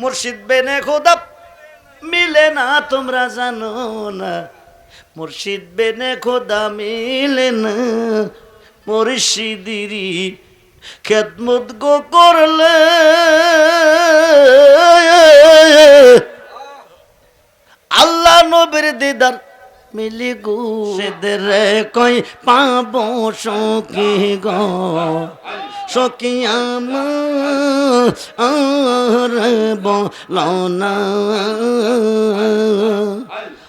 মুর্শিদ বেনে খোদা, মিলে না, তোমরা জানো না। মুর্শিদ বেনে খোদা, মিলে না। মুর্শিদিরি খেদমত গো করলে। আল্লাহ নবীর দিদার মিলি গো সেদের কই পাবো সখী গো সখী আমার বলনা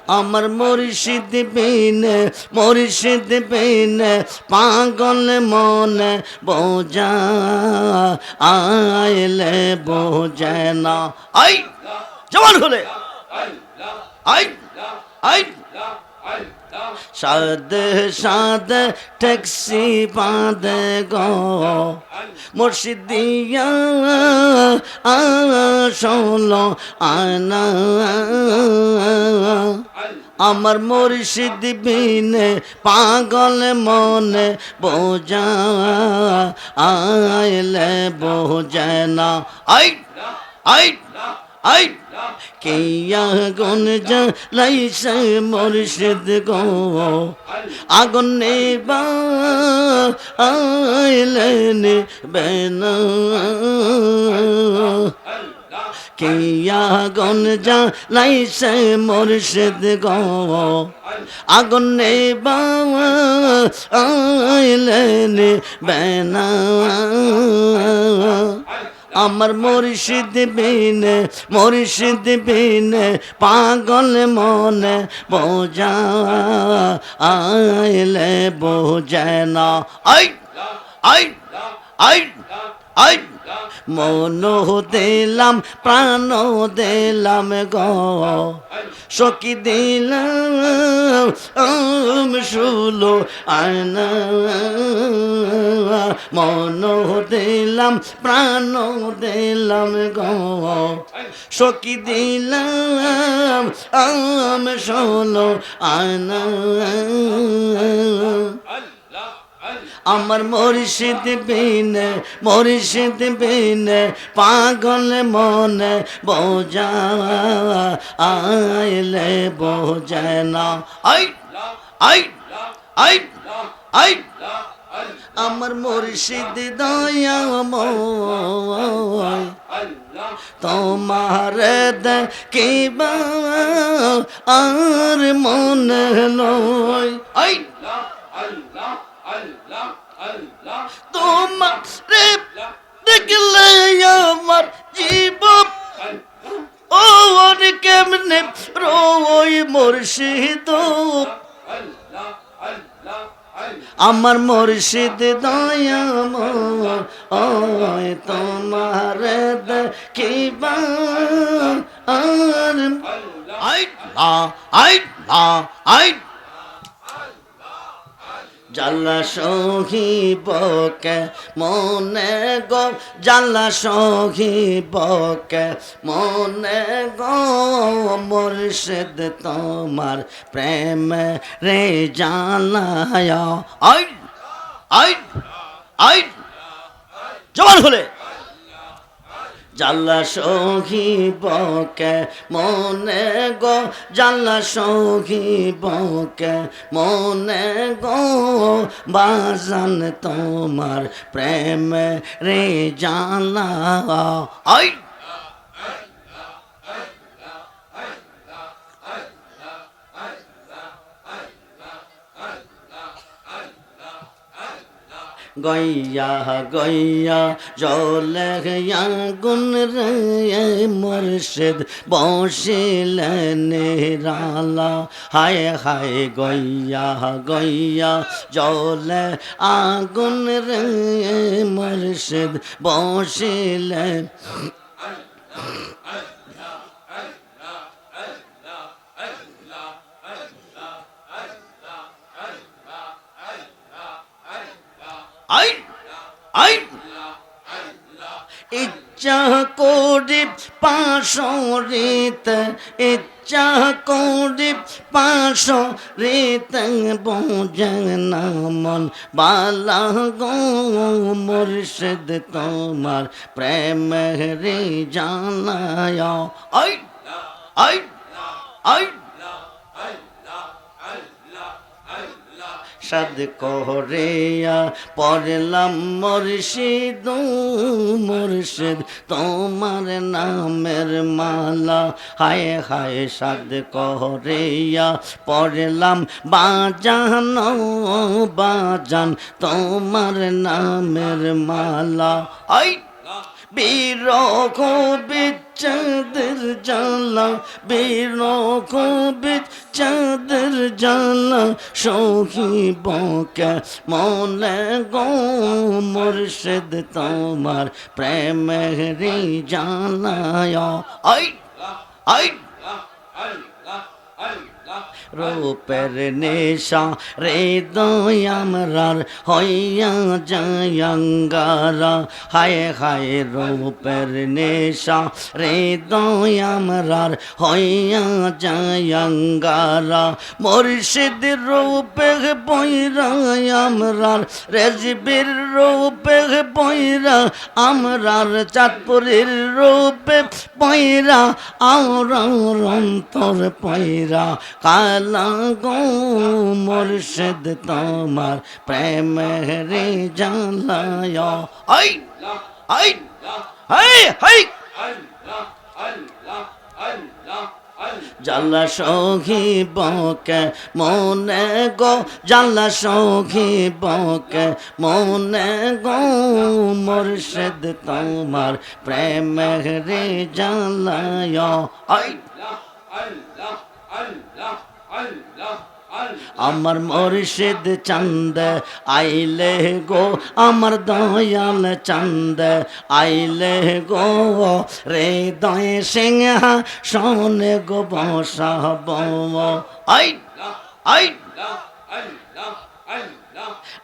আমার মরিষিদ বিনে মরিষিদ বিনে পাগল মনে বোঝা আইলে বোঝে না আই জবান খুলে আই আই সাদ সাদ, ট্যাক্সি বাঁধে গো। মুর্শিদিয়া আসলো আনা। আমার মুর্শিদ বিনে পাগল মনে বোঝা, আইলে বোঝে না। আই আই আই কিয়া গুন মুর্শিদ গো। আগুন নেবা আইলেন বেনা কিয়া গুন গো। আগুন নেবা আইলেন আমার মরিষিদ বিনে মরিষিদ বিনে, পাগল মনে বোঝা আইলে বোঝে না। আই আই আই আই। মন দিলাম, প্রাণ দিলাম গো। সকি দিলাম শুলো আয়না। মন দিলাম, প্রাণ দিলাম গো। সকি দিলাম আম শুলো আয়না। আমার মরিষিদ বিনে মরিষিদ বিনে, পাগল মনে বোঝা আইলে বোঝে না। আই আই আই আই, আমার মুর্শিদ দয়াময়, তোমার দেখিবা আর মনে নয় আই তোমার দেখলে আমার জীবন। ও ওর কেমনে রোই মুর্শিদ? আমার মুর্শিদ দয়াময় তোমার দেখিবা। আর আই আই আই জাল্লা সহিবকে মনে গো? জাল্লা সহিবকে মনে গো? মুর্শিদ তোমার প্রেম রে জানায়। আই আই আই জবান খুলে। জাল্লা সহিবকে মনে গো? জাল্লা সহিবকে মনে গো? বাজান তোমার প্রেম রে জানা আই! গইয়া গইয়া, জলে গুন রে মুর্শিদ বসিলেন রালা হায় হায়, গইয়া গইয়া, জলে আগুন রে মুর্শিদ বসিলেন। ইচ্ছা করে পাশরিতে, ইচ্ছা করি পাশরিতে বোঝে না মন। বালা গো তোমার প্রেমেরি জানায়। আই আই আই। সাদ করিয়া পড়লাম মুর্শিদ মুর্শিদ তোমার নামের মালা। হায় হায় সাদ করিয়া পড়লাম বাজান বাজান তোমার নামের মালা। আই! বিরহ বিচ্ছেদের জ্বালা, বিরহ বিচ্ছেদের জানা বকে মনে গো মুর্শিদ তোমার প্রেমেরি জানায়। আই আই। রূপের নেশা রে দয়ামরার হইয়া জয়ঙ্গারা হায় হায় রূপের নেশা রে দয়ামরার হইয়া জয়ঙ্গারা মুর্শিদ রূপে বৈরা আমরার, রেজবির রূপে বৈরা আমরার। চাঁদপুরের রূপে পয়রা আওরার অন্তর পয়রা কালা গো মুর্শিদ তোমার প্রেম রে জানলায় আই আই হাই হাই জাল্লা সখী বকে মনে গো জাল্লা সখী বকে মনে গো মুর্শিদ তোমার প্রেম রে জানলায় আই আমার মরিষেদ চন্দ আইলে গো আমার দয়াল চন্দ আইলে গো রে দয় সিংহ, শোনে গো বসাব আই আই।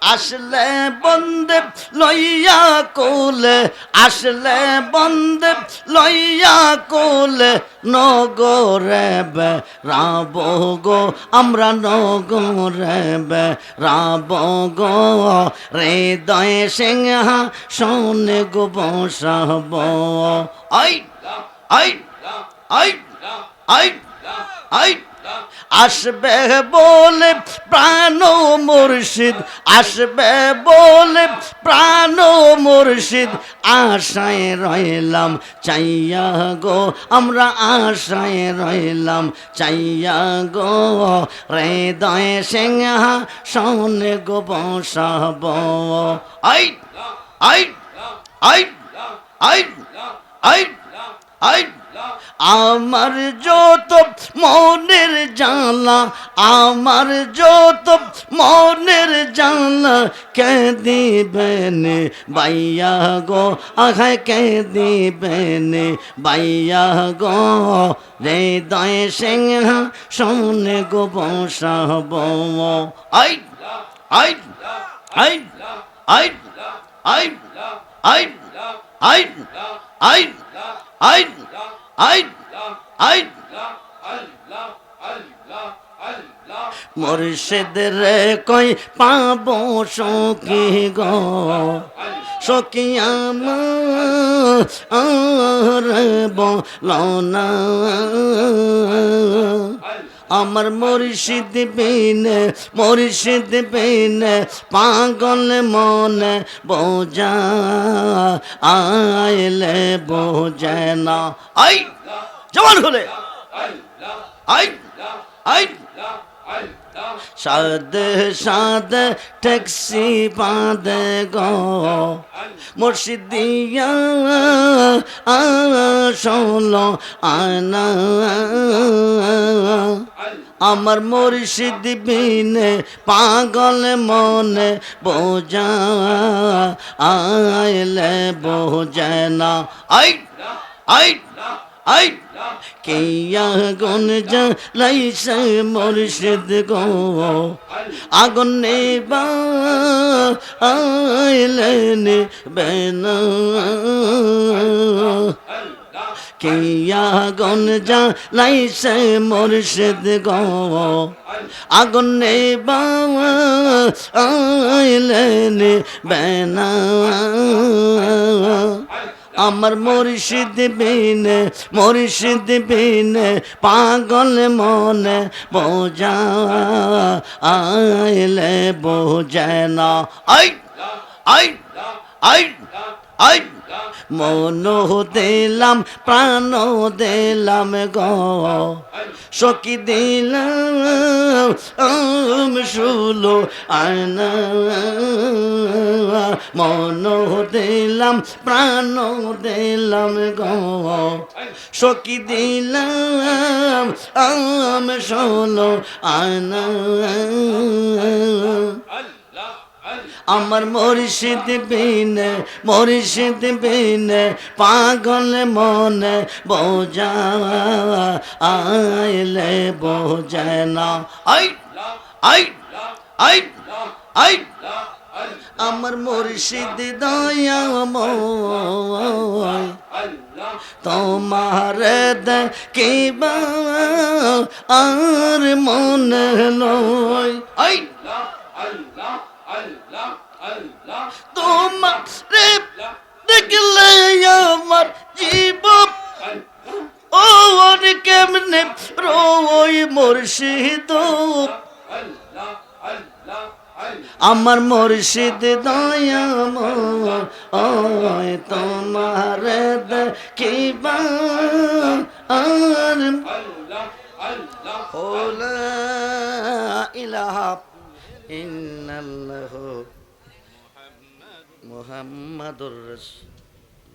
আসলে বন্দে লইয়া কোলে, আসলে বন্দে লইয়া কোলে, নগরে বে রাব গো, আমরা নগরে বে রাব গো। রে দয় সিংহ সোনে গো, বসাব। আই আই আই আই আই। আসবে বলে প্রাণ মুর্শিদ, আসবে বলে প্রাণ মুর্শিদ, আশায় রইলাম চাইয়া গো, আমরা আশায় রইলাম চাইয়া গো। রে দয় সিংহা সনে গো বসাব। আই আই আই আই আই আই আমার যত মনের জানলা আমার যত মনের জানলা কে দিবেন বাইয়া গো আখায় কে দিবেন বাইয়া গো রে দয় সিংহ শোনে গো বসাব আই আই আই আই আই আই আই আই আই আইন আইন। কই পাব সখী গো? সখী আমার বলনা আমার মুর্শিদ বিনে মুর্শিদ বিনে, পাগল মনে বোঝা, আইলে বোঝে না। আই, জবান খুলে। আই আই, সাদ সাদ, ট্যাক্সি বাঁধে গো। মুর্শিদিয়া, আসলো আনা। আমার মরিষিদ বিনে পাগল মনে বোঝা, আইলে বোঝে না। আইট আইট আইট কিয়া গন যা মরিষিদ গো। আগুন নেবা, আইলে নেবে না। কিয়া গন মুর্শিদ গো। আগুন আইলেন বেনা আমার মুর্শিদ বিনে মুর্শিদ বিনে পাগল মনে বোঝা আইলে বোঝে না। আই আই আই। মন দিলাম, প্রাণ দিলাম গো। সখী দিলাম শুলো আয়না। মন দিলাম, প্রাণ দিলাম গো। সখী দিলাম, আম শুলো আয়না। আমার মরিষিদ বিনে মরিষিদ বিনে, পাগল মনে বোঝা, আইলে বোঝায় না। আই আই আই আই। আমার মুর্শিদ দয়াময়, তোমার দেখিবা আর মনে নয় আই তোমার দেখলে আমার জীবন। ও কেমনে রোই মুর্শিদ? আমার মুর্শিদ দয়াম তোমার দেখিবা। আর ইলাহা ইন্নাল্লাহু মুহাম্মাদুর রসুল্লাহ